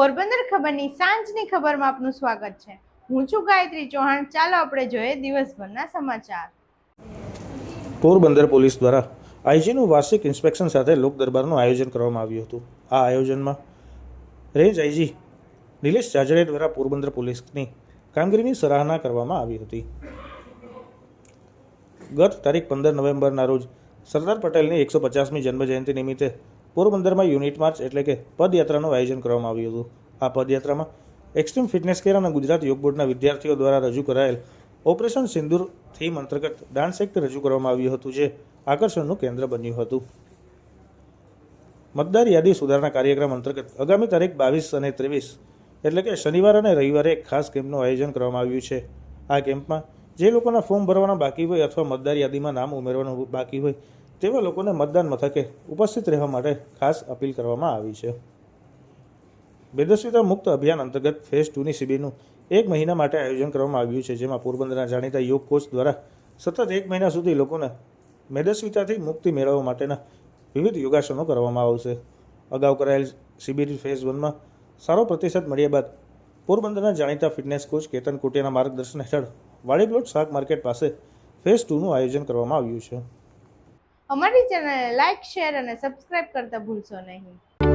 પોરબંદર ખબરની સાંજની ખબરમાં આપનું સ્વાગત છે. હું છું ગાયત્રી ચૌહાણ. ચાલો આપણે જોઈએ દિવસભરના સમાચાર. પોરબંદર પોલીસ દ્વારા આઈજીનું વાર્ષિક ઇન્સ્પેક્શન સાથે લોક દરબારનું આયોજન કરવામાં આવ્યું હતું. આ આયોજનમાં રેન્જ આઈજી નિલેશ જાજડે દ્વારા પોરબંદર પોલીસની કામગીરીની સરાહના કરવામાં આવી હતી. ગત તારીખ પંદર નવેમ્બરના રોજ સરદાર પટેલની એકસો પચાસમી જન્મજયંતિ નિમિત્તે પોરબંદરમાં યુનિટ માર્ચ એટલે કે પદયાત્રાનું આયોજન કરવામાં આવ્યું હતું. આ પદયાત્રામાં એક્સ્ટ્રીમ ફિટનેસ કેર અને ગુજરાત યોગ બોર્ડના વિદ્યાર્થીઓ દ્વારા રજૂ કરાયેલ ઓપરેશન સિંદૂર થીમ અંતર્ગત ડાન્સ એક્ટ રજૂ કરવામાં આવ્યું હતું, જે આકર્ષણનું કેન્દ્ર બન્યું હતું. મતદાર યાદી સુધારણા કાર્યક્રમ અંતર્ગત આગામી તારીખ બાવીસ અને ત્રેવીસ એટલે કે શનિવાર અને રવિવારે એક ખાસ કેમ્પનું આયોજન કરવામાં આવ્યું છે. આ કેમ્પમાં જે લોકોના ફોર્મ ભરવાના બાકી હોય અથવા મતદાર યાદીમાં નામ ઉમેરવાનું બાકી હોય તેવા લોકોને મતદાન મથકે ઉપસ્થિત રહેવા માટે ખાસ અપીલ કરવામાં આવી છે. બેદસ્વીતા મુક્ત અભિયાન અંતર્ગત ફેઝ ટુની શિબિરનું એક મહિના માટે આયોજન કરવામાં આવ્યું છે, જેમાં પોરબંદરના જાણીતા યોગ કોચ દ્વારા સતત એક મહિના સુધી લોકોને મેદસ્વીતાથી મુક્તિ મેળવવા માટેના વિવિધ યોગાસનો કરવામાં આવશે. અગાઉ કરાયેલ શિબિર ફેઝ વનમાં સારો પ્રતિસાદ મળ્યા બાદ પોરબંદરના જાણીતા ફિટનેસ કોચ કેતન કોટિયાના માર્ગદર્શન હેઠળ વાડીપ્લોટ શાક માર્કેટ પાસે ફેઝ ટુનું આયોજન કરવામાં આવ્યું છે. અમારી ચેનલને લાઇક શેર અને સબસ્ક્રાઇબ કરતા ભૂલશો નહીં.